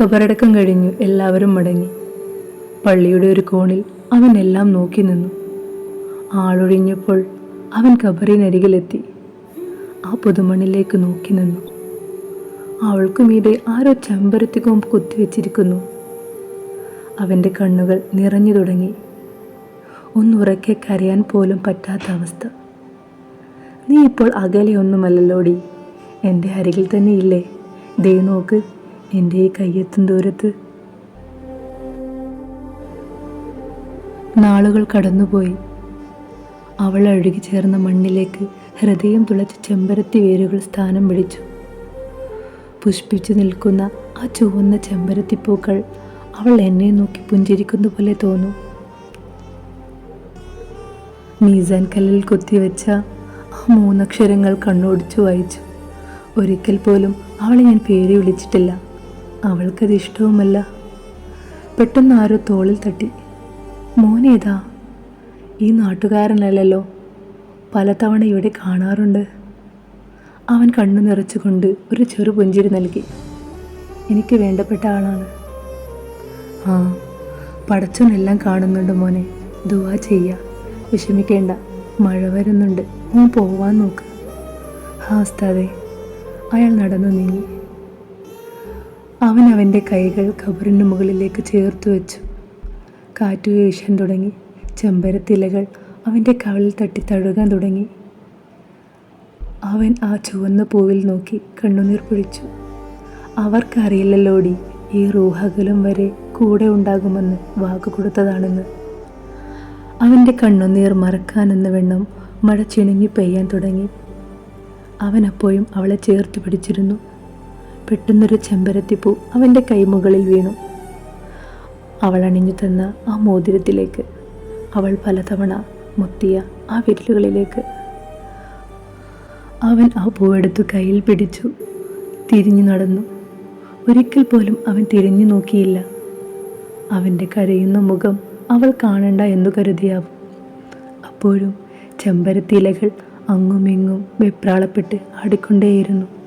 കബറടക്കം കഴിഞ്ഞു എല്ലാവരും മടങ്ങി. പള്ളിയുടെ ഒരു കോണിൽ അവൻ എല്ലാം നോക്കി നിന്നു. ആളൊഴിഞ്ഞപ്പോൾ അവൻ കബറിനരികിലെത്തി. ആ പുതുമണ്ണിലേക്ക് നോക്കി നിന്നു. അവൾക്കു മീതെ ആരോ ചെമ്പരത്തി കൊമ്പ് കുത്തിവെച്ചിരിക്കുന്നു അവന്റെ കണ്ണുകൾ നിറഞ്ഞു തുടങ്ങി. ഒന്നുറക്കെ കരയാൻ പോലും പറ്റാത്ത അവസ്ഥ. നീ ഇപ്പോൾ അകലെയൊന്നുമല്ലല്ലോടി. എന്റെ അരികിൽ തന്നെ ഇല്ലേ ദേ നോക്ക്. എന്റെ ഈ കയ്യെത്തും ദൂരത്ത്. നാളുകൾ കടന്നുപോയി. അവൾ അഴുകി ചേർന്ന മണ്ണിലേക്ക് ഹൃദയം തുളച്ച ചെമ്പരത്തി വേരുകൾ സ്ഥാനം പിടിച്ചു. പുഷ്പിച്ചു നിൽക്കുന്ന ആ ചുവന്ന ചെമ്പരത്തിപ്പൂക്കൾ അവൾ എന്നെ നോക്കി പുഞ്ചിരിക്കുന്ന പോലെ തോന്നു. മീസാൻ കല്ലിൽ കൊത്തിവെച്ച ആ മൂന്നക്ഷരങ്ങൾ കണ്ണോടിച്ചു വായിച്ചു. ഒരിക്കൽ പോലും അവളെ ഞാൻ പേര് വിളിച്ചിട്ടില്ല. അവൾക്കത് ഇഷ്ടവുമല്ല. പെട്ടെന്ന് ആരോ തോളിൽ തട്ടി. മോനേതാ ഈ നാട്ടുകാരനല്ലല്ലോ. പലതവണ ഇവിടെ കാണാറുണ്ട്. അവൻ കണ്ണു നിറച്ചുകൊണ്ട് ഒരു ചെറു പുഞ്ചിരി നൽകി. എനിക്ക് വേണ്ടപ്പെട്ട ആളാണ്. ആ പടച്ചോനെല്ലാം കാണുന്നുണ്ട് മോനെ. ദുവാ ചെയ്യ. വിഷമിക്കേണ്ട. മഴ വരുന്നുണ്ട്. ഞാൻ പോവാൻ നോക്ക്. ഹാസ്താതെ അയാൾ നടന്നു നീങ്ങി. അവൻ അവന്റെ കൈകൾ കബറിന് മുകളിലേക്ക് ചേർത്ത് വെച്ചു. കാറ്റ് വീശാൻ തുടങ്ങി. ചെമ്പരത്തിലകൾ അവന്റെ കവളിൽ തട്ടി തഴുകാൻ തുടങ്ങി. അവൻ ആ ചുവന്ന പൂവിൽ നോക്കി കണ്ണുനീർ പൊഴിച്ചു. അവർക്കറിയില്ലല്ലോടി ഈ റൂഹകലും വരെ കൂടെ ഉണ്ടാകുമെന്ന് വാക്ക് കൊടുത്തതാണെന്ന്. അവന്റെ കണ്ണുനീർ മറക്കാനെന്ന വെണ്ണം മഴ ചിണുങ്ങി പെയ്യാൻ തുടങ്ങി. അവൻ അപ്പോഴും അവളെ ചേർത്ത് പിടിച്ചിരുന്നു. പെട്ടെന്നൊരു ചെമ്പരത്തിപ്പൂ അവന്റെ കൈമുകളിൽ വീണു. അവൾ അണിഞ്ഞു തന്ന ആ മോതിരത്തിലേക്ക് അവൾ പലതവണ മുത്തിയ ആ വിരലുകളിലേക്ക്. അവൻ ആ പൂവെടുത്ത് കയ്യിൽ പിടിച്ചു തിരിഞ്ഞു നടന്നു. ഒരിക്കൽ പോലും അവൻ തിരിഞ്ഞു നോക്കിയില്ല. അവന്റെ കരയുന്ന മുഖം അവൾ കാണണ്ട എന്നു കരുതിയാവും. അപ്പോഴും ചെമ്പരത്തിലകൾ അങ്ങുമിങ്ങും വെപ്രാളപ്പെട്ട് ആടിക്കൊണ്ടേയിരുന്നു.